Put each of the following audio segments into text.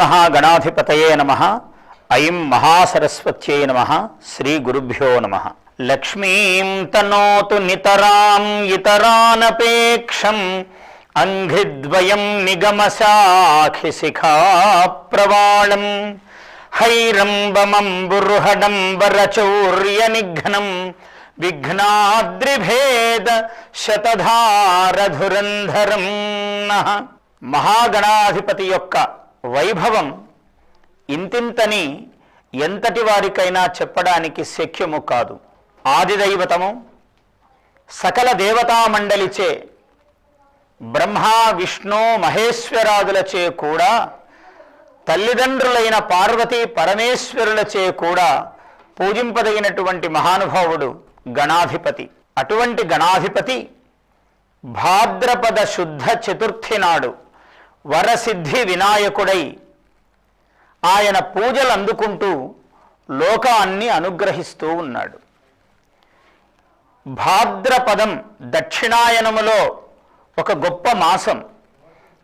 మహాగణాధిపతయే నమ. ఐం మహాసరస్వత్యై నమ. శ్రీ గురుభ్యో నమ. లక్ష్మీం తనోతు నితరాం ఇతరానపేక్షం. అంఘ్రిద్వయం నిగమశాఖి శిఖా ప్రవాళం హైరంబమం హైరంబమంబుర్హడంబరచౌర్య నిఘ్నం విఘ్నాద్రిభేద శతధారధురంధరం. మహాగణాధిపతి యొక్క వైభవం ఇంతింతని ఎంతటి వారికైనా చెప్పడానికి శక్యము కాదు. ఆదిదైవతము సకల దేవతామండలిచే బ్రహ్మ విష్ణు మహేశ్వరాదులచే కూడా తల్లిదండ్రులైన పార్వతీ పరమేశ్వరులచే కూడా పూజింపదగినటువంటి మహానుభావుడు గణాధిపతి. అటువంటి గణాధిపతి భాద్రపద శుద్ధ చతుర్థి నాడు వరసిద్ధి వినాయకుడై. ఆయన పూజలు అందుకుంటూ లోకాన్ని అనుగ్రహిస్తూ ఉన్నాడు. భాద్రపదం దక్షిణాయనములో ఒక గొప్ప మాసం.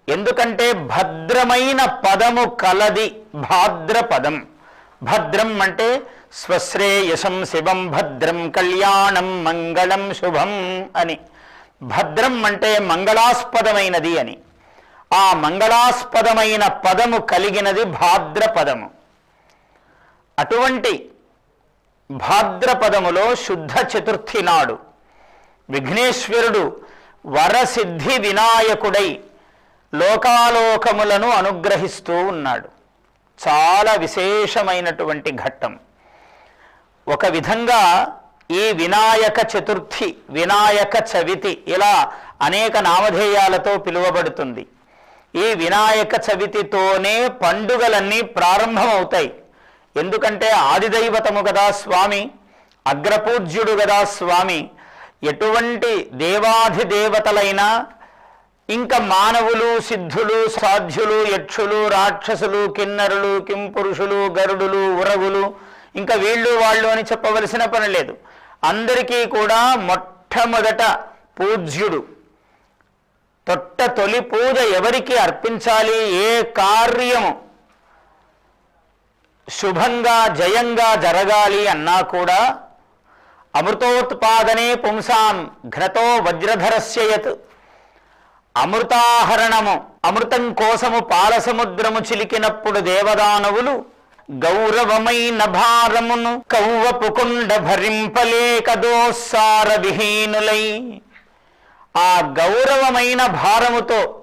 ఎందుకంటే భద్రమైన పదము కలది భాద్రపదం. భద్రం అంటే స్వశ్రేయసం శివం భద్రం కళ్యాణం మంగళం శుభం అని. భద్రం అంటే మంగళాస్పదమైనది అని. ఆ మంగళాస్పదమైన పదము కలిగినది భాద్రపదము. అటువంటి భాద్రపదములో శుద్ధ చతుర్థి నాడు విఘ్నేశ్వరుడు వరసిద్ధి వినాయకుడై లోకాలోకములను అనుగ్రహిస్తూ ఉన్నాడు. చాలా విశేషమైనటువంటి ఘట్టం. ఒక విధంగా ఈ వినాయక చతుర్థి వినాయక చవితి ఇలా అనేక నామధేయాలతో పిలువబడుతుంది. ఈ వినాయక చవితితోనే పండుగలన్నీ ప్రారంభమవుతాయి. ఎందుకంటే ఆదిదైవతము కదా స్వామి అగ్రపూజ్యుడు కదా స్వామి. ఎటువంటి దేవాధిదేవతలైనా ఇంకా మానవులు సిద్ధులు సాధ్యులు యక్షులు రాక్షసులు కిన్నరులు కింపురుషులు గరుడులు ఉరగులు ఇంకా వీళ్ళు వాళ్ళు అని చెప్పవలసిన పని లేదు. అందరికీ కూడా మొట్టమొదట పూజ్యుడు. తొట్ట తొలి పూజ ఎవరికి అర్పించాలి? ఏ కార్యము శుభంగా జయంగా జరగాలి అన్నా కూడా అమృతోత్పాదనే పుంసాం ఘ్రతో వజ్రధరస్యయత్. అమృతాహరణము అమృతం కోసము పాలసముద్రము చిలికినప్పుడు దేవదానవులు గౌరవమైన భారమును కౌవపుకుండ భరింపలేక దోస్సార విహీనులై. ఆ గౌరవమైన భారముతో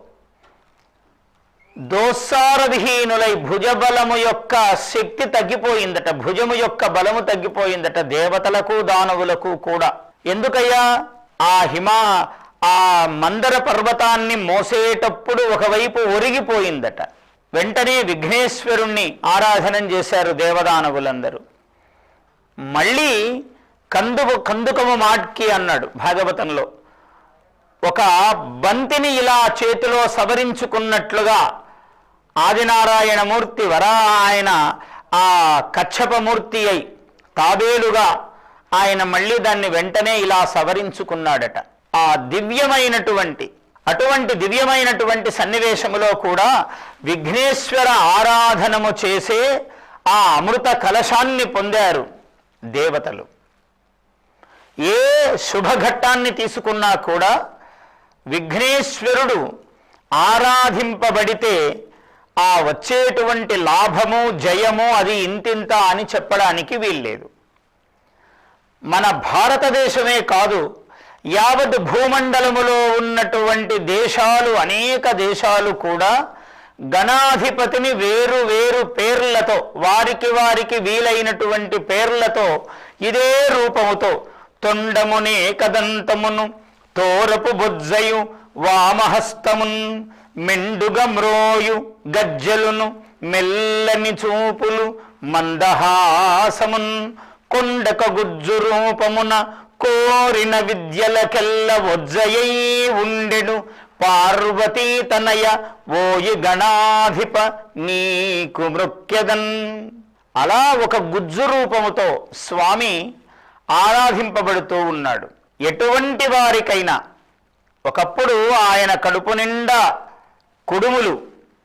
దోస్సారవిహీనులై భుజబలము యొక్క శక్తి తగ్గిపోయిందట భుజము యొక్క బలము తగ్గిపోయిందట దేవతలకు దానవులకు కూడా. ఎందుకయ్యా? ఆ హిమా ఆ మందర పర్వతాన్ని మోసేటప్పుడు ఒకవైపు ఒరిగిపోయిందట. వెంటనే విఘ్నేశ్వరుణ్ణి ఆరాధనం చేశారు దేవదానవులందరూ. మళ్ళీ కందుకు కందుకము మాట్కి అన్నాడు భాగవతంలో. ఒక బంతిని ఇలా చేతిలో సవరించుకున్నట్లుగా ఆదినారాయణమూర్తి వరా ఆయన ఆ కచ్చపమూర్తి అయి తాబేలుగా ఆయన మళ్ళీ దాన్ని వెంటనే ఇలా సవరించుకున్నాడట. ఆ దివ్యమైనటువంటి అటువంటి దివ్యమైనటువంటి సన్నివేశములో కూడా విఘ్నేశ్వర ఆరాధనము చేసే ఆ అమృత కలశాన్ని పొందారు దేవతలు. ఏ శుభఘట్టాన్ని తీసుకున్నా కూడా విఘ్నేశ్వరుడు ఆరాధింపబడితే ఆ వచ్చేటువంటి లాభము జయము అది ఇంతింత అని చెప్పడానికి వీల్లేదు. మన భారతదేశమే కాదు యావత్ భూమండలములో ఉన్నటువంటి దేశాలు అనేక దేశాలు కూడా గణాధిపతిని వేరు వేరు పేర్లతో వారికి వారికి వీలైనటువంటి పేర్లతో ఇదే రూపముతో తొండమునే కదంతమును తోరపు బొజ్జయు వామహస్తమున్ మెండుగ మ్రోయు గజ్జలును మెల్లని చూపులు మందహాసమున్ కొండక గుజ్జు రూపమున కోరిన విద్యలకెల్ల వజ్జయై ఉండెడు పార్వతీ తనయ ఓయి గణాధిప నీకు మృక్యదన్. అలా ఒక గుజ్జు రూపముతో స్వామి ఆరాధింపబడుతూ ఉన్నాడు. ఎటువంటి వారికైనా ఒకప్పుడు ఆయన కడుపు నిండా కుడుములు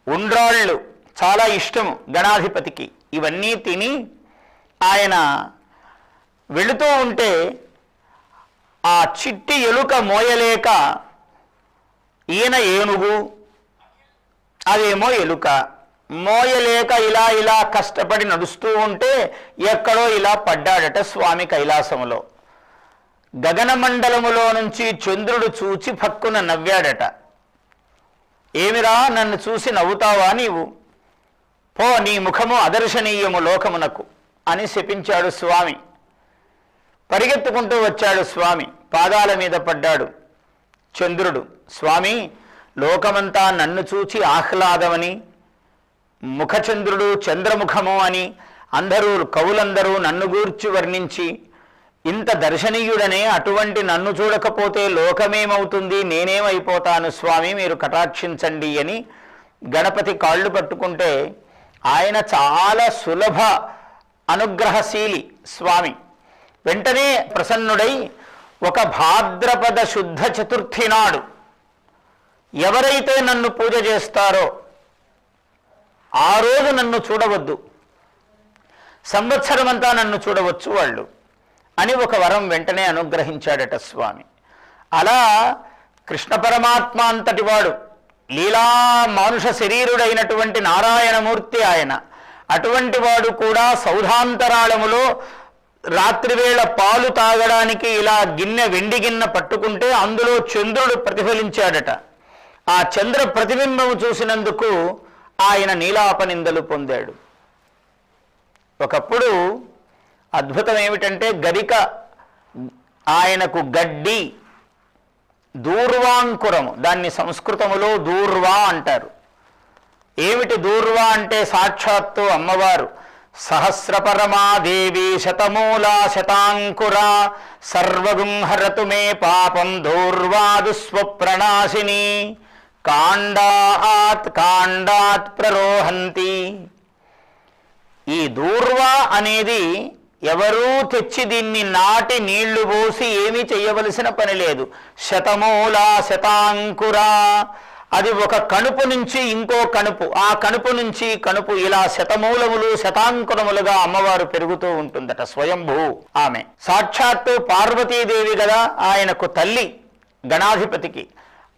ఉండ్రాళ్ళు చాలా ఇష్టము గణాధిపతికి. ఇవన్నీ తిని ఆయన వెళుతూ ఉంటే ఆ చిట్టి ఎలుక మోయలేక ఈయన ఏనుగు అదేమో ఎలుక. మోయలేక ఇలా ఇలా కష్టపడి నడుస్తూ ఉంటే ఎక్కడో ఇలా పడ్డాడట స్వామి కైలాసంలో. గగనమండలములో నుంచి చంద్రుడు చూచి పక్కున నవ్వాడట. ఏమిరా నన్ను చూసి నవ్వుతావా నీవు? పో నీ ముఖము అదర్శనీయము లోకమునకు అని శపించాడు స్వామి. పరిగెత్తుకుంటూ వచ్చాడు స్వామి. పాదాల మీద పడ్డాడు చంద్రుడు. స్వామి లోకమంతా నన్ను చూచి ఆహ్లాదమని ముఖచంద్రుడు చంద్రముఖము అని అందరూ కవులందరూ నన్ను గూర్చి వర్ణించి ఇంత దర్శనీయుడనే అటువంటి నన్ను చూడకపోతే లోకమేమవుతుంది? నేనేమైపోతాను స్వామి? మీరు కటాక్షించండి అని గణపతి కాళ్ళు పట్టుకుంటే ఆయన చాలా సులభ అనుగ్రహశీలి స్వామి. వెంటనే ప్రసన్నుడై ఒక భాద్రపద శుద్ధ చతుర్థి నాడు ఎవరైతే నన్ను పూజ చేస్తారో ఆ రోజు నన్ను చూడవద్దు. సంవత్సరమంతా నన్ను చూడవచ్చు వాళ్ళు. అని ఒక వరం వెంటనే అనుగ్రహించాడట స్వామి. అలా కృష్ణ పరమాత్మ అంతటి వాడు లీలా మానుష శరీరుడైనటువంటి నారాయణమూర్తి ఆయన అటువంటి వాడు కూడా సౌధాంతరాళములో రాత్రివేళ పాలు తాగడానికి ఇలా గిన్నె వెండి గిన్నె పట్టుకుంటే అందులో చంద్రుడు ప్రతిఫలించాడట. ఆ చంద్ర ప్రతిబింబము చూసినందుకు ఆయన నీలాపనిందలు పొందాడు. ఒకప్పుడు అద్భుతం ఏమిటంటే గరిక ఆయనకు గడ్డి దూర్వాంకురము. దాన్ని సంస్కృతములో దూర్వా అంటారు. ఏమిటి దూర్వా అంటే సాక్షాత్తు అమ్మవారు? సహస్రపరమాదేవి శతమూలా శతాంకురా. సర్వగుంహరతు మే పాపం దూర్వాదు స్వప్రణాశిని. కాండాత్ కాండాత్ ప్రరోహంతి. ఈ దూర్వా అనేది ఎవరూ తెచ్చి దీన్ని నాటి నీళ్ళు పోసి ఏమీ చేయవలసిన పని లేదు. శతమూల శతాంకురా. అది ఒక కణుపు నుంచి ఇంకో కణుపు ఆ కణుపు నుంచి కణుపు ఇలా శతమూలములు శతాంకురములుగా అమ్మవారు పెరుగుతూ ఉంటుందట స్వయంభూ ఆమె. సాక్షాత్తు పార్వతీదేవి కదా ఆయనకు తల్లి గణాధిపతికి.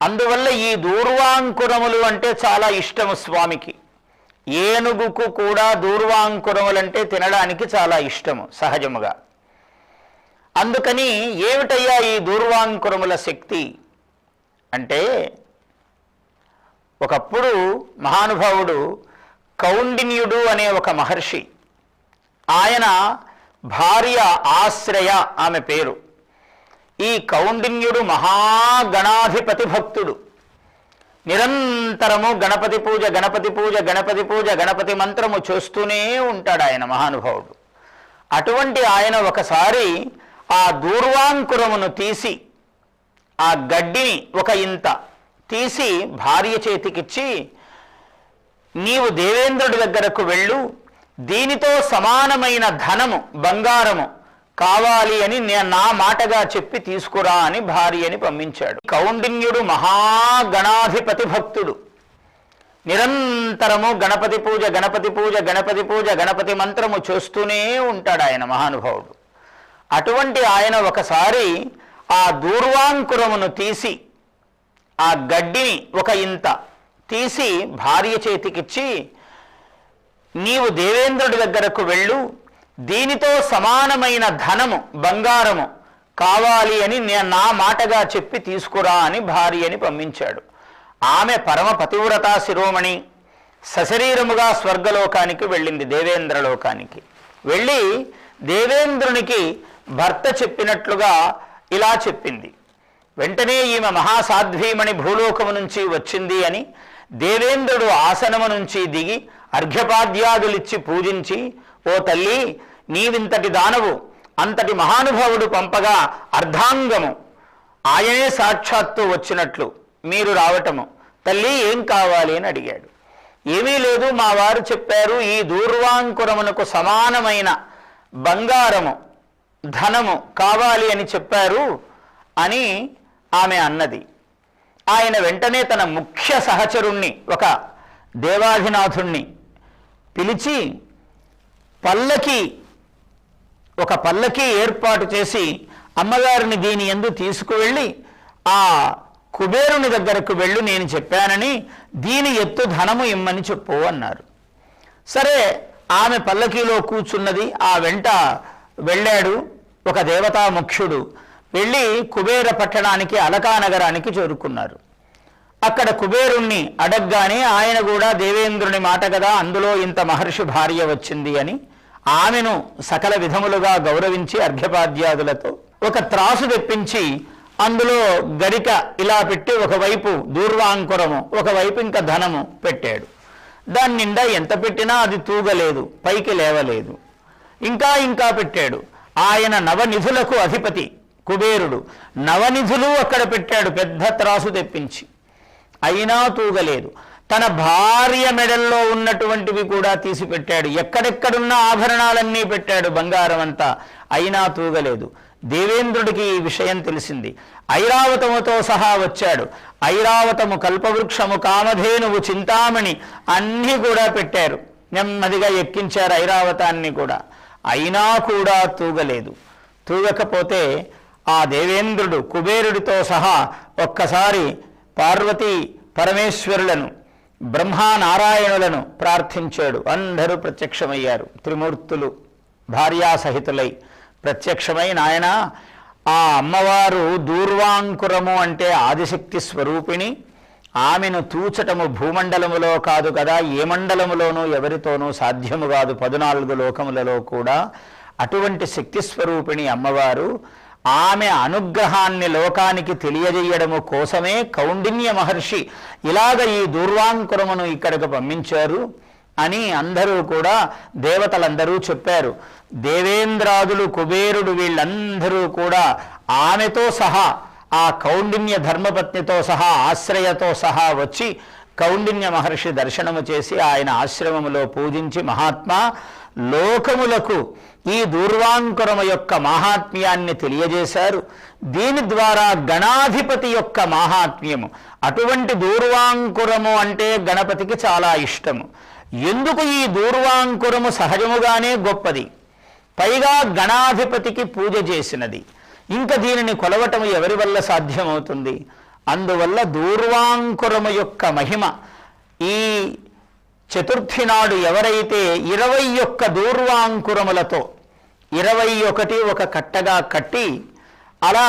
అందువల్ల ఈ దూర్వాంకురములు అంటే చాలా ఇష్టము స్వామికి. ఏనుగుకు కూడా దూర్వాంకురములంటే తినడానికి చాలా ఇష్టము సహజముగా. అందుకని ఏమిటయ్యా ఈ దూర్వాంకురముల శక్తి? అంటే ఒకప్పుడు మహానుభావుడు కౌండిన్యుడు అనే ఒక మహర్షి ఆయన భార్య ఆశ్రయ ఆమె పేరు. ఈ కౌండిన్యుడు మహాగణాధిపతి భక్తుడు. నిరంతరము గణపతి పూజ గణపతి పూజ గణపతి పూజ గణపతి మంత్రము చేస్తూనే ఉంటాడు ఆయన మహానుభావుడు. అటువంటి ఆయన ఒకసారి ఆ దూర్వాంకురమును తీసి ఆ గడ్డిని ఒక ఇంత తీసి భార్య చేతికిచ్చి నీవు దేవేంద్రుడి దగ్గరకు వెళ్ళు దీనితో సమానమైన ధనము బంగారము కావాలి అని నేను నా మాటగా చెప్పి తీసుకురా అని భార్యని పంపించాడు. కౌండిన్యుడు మహాగణాధిపతి భక్తుడు. నిరంతరము గణపతి పూజ గణపతి పూజ గణపతి పూజ గణపతి మంత్రము చేస్తూనే ఉంటాడు ఆయన మహానుభావుడు. అటువంటి ఆయన ఒకసారి ఆ దూర్వాంకురమును తీసి ఆ గడ్డిని ఒక ఇంత తీసి భార్య చేతికిచ్చి నీవు దేవేంద్రుడి దగ్గరకు వెళ్ళు దీనితో సమానమైన ధనము బంగారము కావాలి అని నేను నా మాటగా చెప్పి తీసుకురా అని భార్యని పంపించాడు. ఆమె పరమ పతివ్రతా శిరోమణి సశరీరముగా స్వర్గలోకానికి వెళ్ళింది దేవేంద్రలోకానికి. వెళ్ళి దేవేంద్రునికి భర్త చెప్పినట్లుగా ఇలా చెప్పింది. వెంటనే ఈమె మహాసాధ్వీమణి భూలోకము నుంచి వచ్చింది అని దేవేంద్రుడు ఆసనము నుంచి దిగి అర్ఘ్యపాద్యాదులిచ్చి పూజించి ఓ తల్లి నీవింతటి దానవు అంతటి మహానుభావుడు పంపగా అర్ధాంగము. ఆయనే సాక్షాత్తు వచ్చినట్లు మీరు రావటము. తల్లి ఏం కావాలి అని అడిగాడు. ఏమీ లేదు మా వారు చెప్పారు ఈ దూర్వాంకురమునకు సమానమైన బంగారము ధనము కావాలి అని చెప్పారు అని ఆమె అన్నది. ఆయన వెంటనే తన ముఖ్య సహచరుణ్ణి ఒక దేవాధినాథుణ్ణి పిలిచి పల్లకి ఒక పల్లకి ఏర్పాటు చేసి అమ్మగారిని దీని ఎందు తీసుకువెళ్ళి ఆ కుబేరుని దగ్గరకు వెళ్ళు నేను చెప్పానని దీని ఎత్తు ధనము ఇమ్మని చెప్పు అన్నారు. సరే ఆమె పల్లకీలో కూర్చున్నది ఆ వెంట వెళ్ళాడు ఒక దేవతా ముఖ్యుడు. వెళ్ళి కుబేర పట్టణానికి అలకా నగరానికి చేరుకున్నారు. అక్కడ కుబేరుణ్ణి అడగ్గానే ఆయన కూడా దేవేంద్రుని మాట కదా అందులో ఇంత మహర్షి భార్య వచ్చింది అని ఆమెను సకల విధములుగా గౌరవించి అర్ఘ్యపాద్యాదులతో ఒక త్రాసు తెప్పించి అందులో గరిక ఇలా పెట్టి ఒకవైపు దూర్వాంకురము ఒకవైపు ఇంకా ధనము పెట్టాడు. దాని నిండా ఎంత పెట్టినా అది తూగలేదు పైకి లేవలేదు. ఇంకా ఇంకా పెట్టాడు. ఆయన నవనిధులకు అధిపతి కుబేరుడు. నవనిధులు అక్కడ పెట్టాడు పెద్ద త్రాసు తెప్పించి. అయినా తూగలేదు. తన భార్య మెడల్లో ఉన్నటువంటివి కూడా తీసిపెట్టాడు. ఎక్కడెక్కడున్న ఆభరణాలన్నీ పెట్టాడు బంగారం అంతా అయినా తూగలేదు. దేవేంద్రుడికి ఈ విషయం తెలిసింది. ఐరావతముతో సహా వచ్చాడు. ఐరావతము కల్పవృక్షము కామధేనువు చింతామణి అన్నీ కూడా పెట్టారు. నెమ్మదిగా ఎక్కించారు ఐరావతాన్ని కూడా. అయినా కూడా తూగలేదు. తూగకపోతే ఆ దేవేంద్రుడు కుబేరుడితో సహా ఒక్కసారి పార్వతీ పరమేశ్వరులను బ్రహ్మానారాయణులను ప్రార్థించాడు. అందరూ ప్రత్యక్షమయ్యారు. త్రిమూర్తులు భార్యాసహితులై. ప్రత్యక్షమై నాయన ఆ అమ్మవారు దూర్వాంకురము అంటే ఆదిశక్తి స్వరూపిణి. ఆమెను తూచటము భూమండలములో కాదు కదా ఏ మండలములోనూ ఎవరితోనూ సాధ్యము కాదు. పదునాలుగు లోకములలో కూడా అటువంటి శక్తి స్వరూపిణి అమ్మవారు ఆమె అనుగ్రహాన్ని లోకానికి తెలియజేయడము కోసమే కౌండిన్య మహర్షి ఇలాగ ఈ దూర్వాంకురమును ఇక్కడికి పంపించారు అని అందరూ కూడా దేవతలందరూ చెప్పారు. దేవేంద్రాదులు కుబేరుడు వీళ్ళందరూ కూడా ఆమెతో సహా ఆ కౌండిన్య ధర్మపత్నితో సహా ఆశ్రయతో సహా వచ్చి కౌండిన్య మహర్షి దర్శనము చేసి ఆయన ఆశ్రమములో పూజించి మహాత్మా లోకములకు ఈ దూర్వాంకురము యొక్క మాహాత్మ్యాన్ని తెలియజేశారు. దీని ద్వారా గణాధిపతి యొక్క మాహాత్మ్యము. అటువంటి దూర్వాంకురము అంటే గణపతికి చాలా ఇష్టము. ఎందుకు ఈ దూర్వాంకురము సహజముగానే గొప్పది? పైగా గణాధిపతికి పూజ చేసినది. ఇంకా దీనిని కొలవటం ఎవరి వల్ల సాధ్యమవుతుంది? అందువల్ల దూర్వాంకురము యొక్క మహిమ ఈ చతుర్థి నాడు ఎవరైతే ఇరవై ఒక్క దూర్వాంకురములతో ఇరవై ఒకటి ఒక కట్టగా కట్టి అలా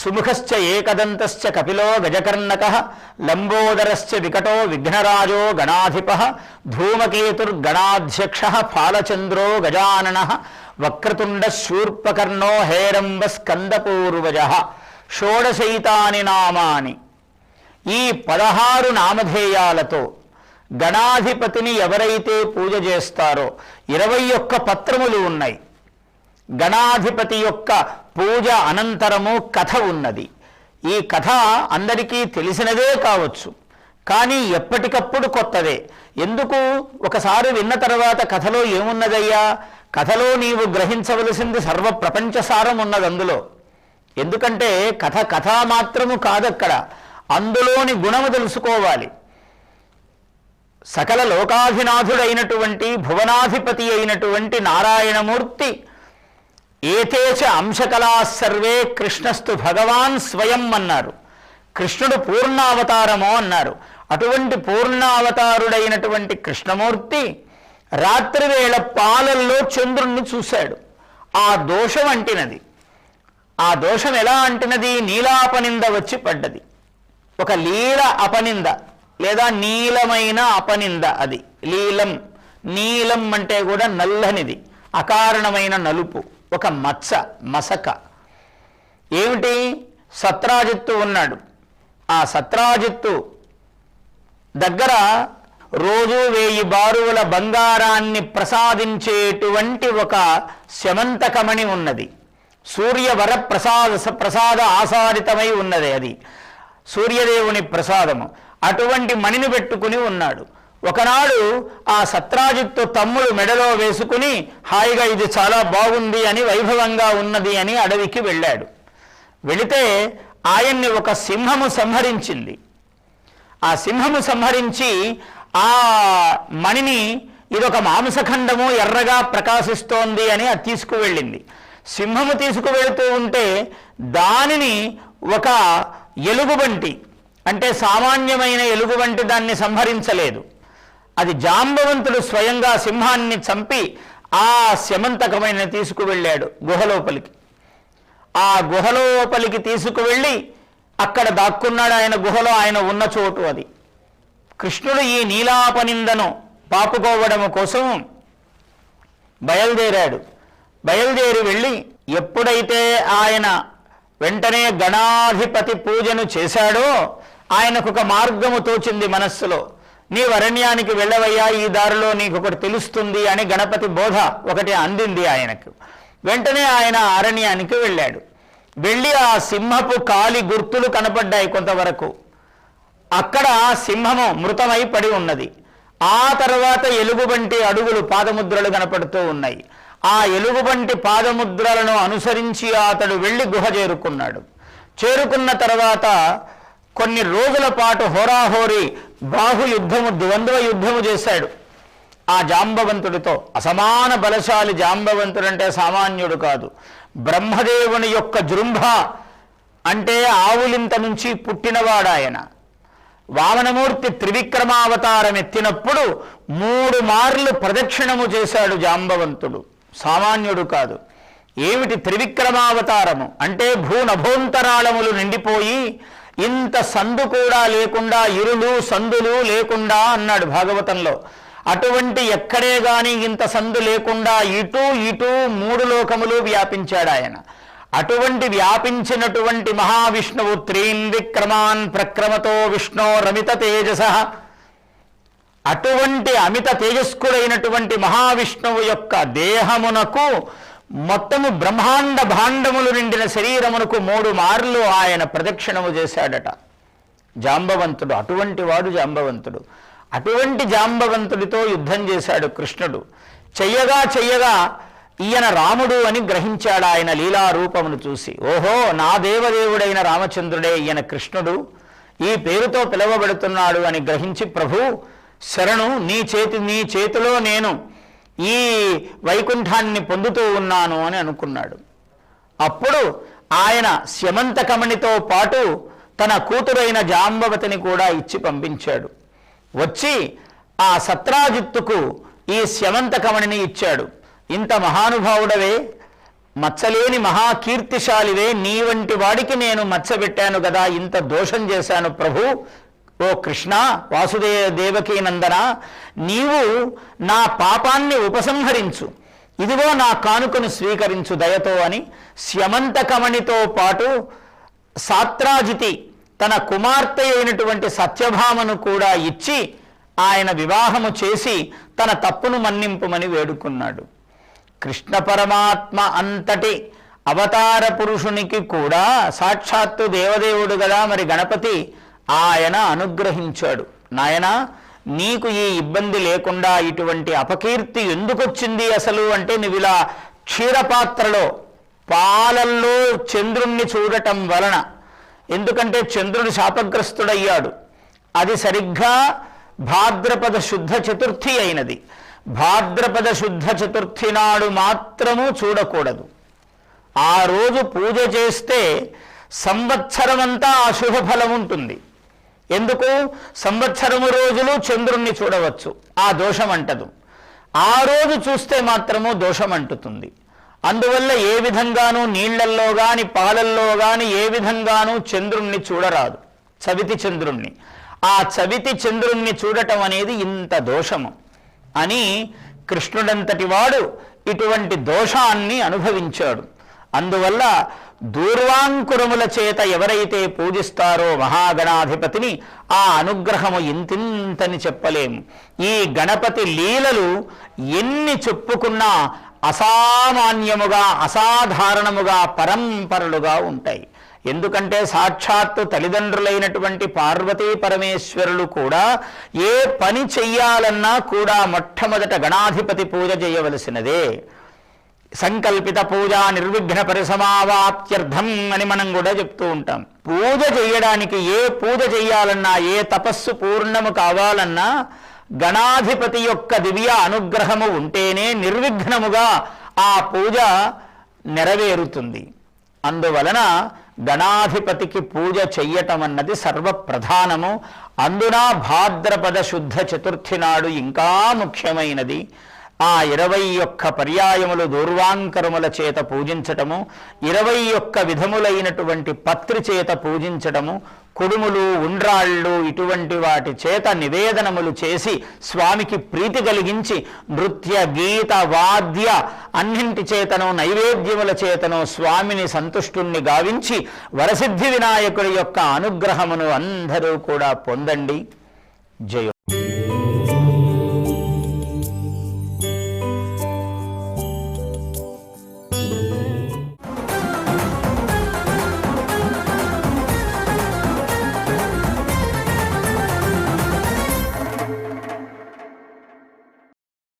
సుముఖశ్చ ఏకదంతశ్చ కపిలో గజకర్ణక లంబోదరశ్చ వికటో విఘ్నరాజో గణాధిప ధూమకేతుర్గణాధ్యక్ష ఫాలచంద్రో గజానన వక్రతుండ శూర్పకర్ణో హేరంబ స్కందపూర్వజ షోడశైతాని నామాని. ఈ పదహారు నామధేయాలతో గణాధిపతిని ఎవరైతే పూజ చేస్తారో ఇరవై ఒక్క పత్రములు ఉన్నాయి. గణాధిపతి యొక్క పూజ అనంతరము కథ ఉన్నది. ఈ కథ అందరికీ తెలిసినదే కావచ్చు. కానీ ఎప్పటికప్పుడు కొత్తదే. ఎందుకు? ఒకసారి విన్న తర్వాత కథలో ఏమున్నదయ్యా? కథలో నీవు గ్రహించవలసింది సర్వ ప్రపంచసారం ఉన్నది అందులో. ఎందుకంటే కథ కథ మాత్రము కాదక్కడ. అందులోని గుణము తెలుసుకోవాలి. సకల లోకాధినాథుడైనటువంటి భువనాధిపతి అయినటువంటి నారాయణమూర్తి ఏతేచ అంశకళా సర్వే కృష్ణస్తు భగవాన్ స్వయం అన్నారు. కృష్ణుడు పూర్ణావతారమో అన్నారు. అటువంటి పూర్ణావతారుడైనటువంటి కృష్ణమూర్తి రాత్రివేళ పాలల్లో చంద్రుణ్ణి చూశాడు. ఆ దోషం అంటినది. ఆ దోషం ఎలా అంటినది? నీలాపనింద వచ్చి పడ్డది. ఒక లీల అపనింద. లేదా నీలమైన అపనింద అది. లీలం. నీలం అంటే కూడా నల్లనిది. అకారణమైన నలుపు. ఒక మచ్చ మసక. ఏమిటి? సత్రాజిత్తు ఉన్నాడు. ఆ సత్రాజిత్తు దగ్గర రోజు వేయి బారువుల బంగారాన్ని ప్రసాదించేటువంటి ఒక శమంతకమణి ఉన్నది. సూర్యవర ప్రసాద ప్రసాద ఆసారితమై ఉన్నది అది. సూర్యదేవుని ప్రసాదము. అటువంటి మణిని పెట్టుకుని ఉన్నాడు. ఒకనాడు ఆ సత్రాజిత్తు తమ్ముడు మెడలో వేసుకుని హాయిగా ఇది చాలా బాగుంది అని వైభవంగా ఉన్నది అని అడవికి వెళ్ళాడు. వెళితే ఆయన్ని ఒక సింహము సంహరించింది. ఆ సింహము సంహరించి ఆ మణిని ఇదొక మాంసఖండము ఎర్రగా ప్రకాశిస్తోంది అని అది తీసుకువెళ్ళింది. సింహము తీసుకువెళుతూ ఉంటే దానిని ఒక ఎలుగుబంటి అంటే సామాన్యమైన ఎలుగు వంటి దాన్ని సంహరించలేదు. అది జాంబవంతుడు స్వయంగా సింహాన్ని చంపి ఆ శమంతకమైన తీసుకువెళ్ళాడు గుహలోపలికి. ఆ గుహలోపలికి తీసుకువెళ్ళి అక్కడ దాక్కున్నాడు ఆయన గుహలో ఆయన ఉన్న చోటు అది. కృష్ణుడు ఈ నీలాపనిందను పాపుకోవడం కోసం బయలుదేరాడు. బయలుదేరి వెళ్ళి ఎప్పుడైతే ఆయన వెంటనే గణాధిపతి పూజను చేశాడో ఆయనకు ఒక మార్గము తోచింది మనస్సులో. నీ వరణ్యానికి వెళ్ళవయ్యా ఈ దారిలో నీకు ఒకటి తెలుస్తుంది అని గణపతి బోధ ఒకటి అందింది ఆయనకు. వెంటనే ఆయన అరణ్యానికి వెళ్ళాడు. వెళ్ళి ఆ సింహపు కాలి గుర్తులు కనపడ్డాయి కొంతవరకు. అక్కడ సింహము మృతమై పడి ఉన్నది. ఆ తర్వాత ఎలుగుబంటి అడుగులు పాదముద్రలు కనపడుతూ ఉన్నాయి. ఆ ఎలుగుబంటి పాదముద్రలను అనుసరించి అతడు వెళ్ళి గుహ చేరుకున్నాడు. చేరుకున్న తర్వాత కొన్ని రోజుల పాటు హోరాహోరి బాహు యుద్ధము ద్వంద్వ యుద్ధము చేశాడు. ఆ జాంబవంతుడితో అసమాన బలశాలి జాంబవంతుడంటే సామాన్యుడు కాదు. బ్రహ్మదేవుని యొక్క జృంభ అంటే ఆవులింత నుంచి పుట్టినవాడాయన. వామనమూర్తి త్రివిక్రమావతారం ఎత్తినప్పుడు మూడు మార్లు ప్రదక్షిణము చేశాడు జాంబవంతుడు. సామాన్యుడు కాదు. ఏమిటి త్రివిక్రమావతారము? అంటే భూనభోంతరాళములు నిండిపోయి ఇంత సందు కూడా లేకుండా ఇరులు సందులు లేకుండా అన్నాడు భాగవతంలో. అటువంటి ఎక్కడే గాని ఇంత సందు లేకుండా ఇటు ఇటు మూడు లోకములు వ్యాపించాడు ఆయన. అటువంటి వ్యాపించినటువంటి మహావిష్ణువు త్రీన్ విక్రమాన్ ప్రక్రమతో విష్ణో రమిత తేజస. అటువంటి అమిత తేజస్కుడైనటువంటి మహావిష్ణువు యొక్క దేహమునకు మొత్తము బ్రహ్మాండ భాండములు నిండిన శరీరమునకు మూడు మార్లు ఆయన ప్రదక్షిణము చేశాడట. జాంబవంతుడు అటువంటి వాడు జాంబవంతుడు. అటువంటి జాంబవంతుడితో యుద్ధం చేశాడు కృష్ణుడు. చెయ్యగా చెయ్యగా ఈయన రాముడు అని గ్రహించాడు ఆయన లీలారూపమును చూసి. ఓహో నా దేవదేవుడైన రామచంద్రుడే ఈయన కృష్ణుడు. ఈ పేరుతో పిలువబడుతున్నాడు అని గ్రహించి ప్రభు శరణు నీ చేతి నీ చేతిలో నేను ఈ వైకుంఠాన్ని పొందుతూ ఉన్నాను అని అనుకున్నాడు. అప్పుడు ఆయన శమంతకమణితో పాటు తన కూతురైన జాంబవతిని కూడా ఇచ్చి పంపించాడు. వచ్చి ఆ సత్రాజిత్తుకు ఈ శమంతకమణిని ఇచ్చాడు. ఇంత మహానుభావుడవే మచ్చలేని మహాకీర్తిశాలివే నీ వంటి వాడికి నేను మచ్చబెట్టాను కదా ఇంత దోషం చేశాను ప్రభు ఓ కృష్ణ వాసుదేవ దేవకీ నందన నీవు నా పాపాన్ని ఉపసంహరించు. ఇదిగో నా కానుకను స్వీకరించు దయతో అని స్యమంతకమణితో పాటు సాత్రాజితి తన కుమార్తె అయినటువంటి సత్యభామను కూడా ఇచ్చి ఆయన వివాహము చేసి తన తప్పును మన్నింపుమని వేడుకున్నాడు. కృష్ణ పరమాత్మ అంతటి అవతార పురుషునికి కూడా సాక్షాత్తు దేవదేవుడు కదా మరి గణపతి ఆయన అనుగ్రహించాడు. నాయన నీకు ఈ ఇబ్బంది లేకుండా ఇటువంటి అపకీర్తి ఎందుకొచ్చింది అసలు? అంటే నువ్వు ఇలా క్షీరపాత్రలో పాలల్లో చంద్రుణ్ణి చూడటం వలన. ఎందుకంటే చంద్రుడు శాపగ్రస్తుడయ్యాడు. అది సరిగ్గా భాద్రపద శుద్ధ చతుర్థి అయినది. భాద్రపద శుద్ధ చతుర్థి నాడు మాత్రము చూడకూడదు. ఆ రోజు పూజ చేస్తే సంవత్సరమంతా అశుభ ఫలం ఉంటుంది ఎందుకు? సంవత్సరము రోజులు చంద్రుణ్ణి చూడవచ్చు. ఆ దోషం అంటదు ఆ రోజు చూస్తే మాత్రము దోషం అంటుతుంది అందువల్ల ఏ విధంగానూ నీళ్ళల్లో గాని పాలల్లో గాని ఏ విధంగానూ చంద్రుణ్ణి చూడరాదు. చవితి చంద్రుణ్ణి. ఆ చవితి చంద్రుణ్ణి చూడటం అనేది ఇంత దోషము. అని కృష్ణుడంతటి వాడు ఇటువంటి దోషాన్ని అనుభవించాడు. అందువల్ల దూర్వాంకురముల చేత ఎవరైతే పూజిస్తారో మహాగణాధిపతిని ఆ అనుగ్రహము ఇంతింతని చెప్పలేము ఈ గణపతి లీలలు ఎన్ని చెప్పుకున్నా అసామాన్యముగా అసాధారణముగా పరంపరలుగా ఉంటాయి. ఎందుకంటే సాక్షాత్తు తల్లిదండ్రులైనటువంటి పార్వతీ పరమేశ్వరులు కూడా ఏ పని చెయ్యాలన్నా కూడా మొట్టమొదట గణాధిపతి పూజ చేయవలసినదే. సంకల్పిత పూజ నిర్విఘ్న పరిసమావాప్త్యర్థం అని మనం కూడా చెప్తూ ఉంటాం. పూజ చేయడానికి ఏ పూజ చేయాలన్నా ఏ తపస్సు పూర్ణము కావాలన్నా గణాధిపతి యొక్క దివ్య అనుగ్రహము ఉంటేనే నిర్విఘ్నముగా ఆ పూజ నెరవేరుతుంది. అందువలన గణాధిపతికి పూజ చెయ్యటం అన్నది సర్వప్రధానము. అందున భాద్రపద శుద్ధ చతుర్థి నాడు ఇంకా ముఖ్యమైనది. ఆ ఇరవై యొక్క పర్యాయములు దూర్వాంకరముల చేత పూజించటము ఇరవై ఒక్క విధములైనటువంటి పత్రి చేత పూజించటము కుడుములు ఉండ్రాళ్ళు ఇటువంటి వాటి చేత నివేదనములు చేసి స్వామికి ప్రీతి కలిగించి నృత్య గీత వాద్య అన్నింటి చేతను నైవేద్యముల చేతను స్వామిని సంతుష్టుణ్ణి గావించి వరసిద్ధి వినాయకుడి యొక్క అనుగ్రహమును అందరూ కూడా పొందండి. జయో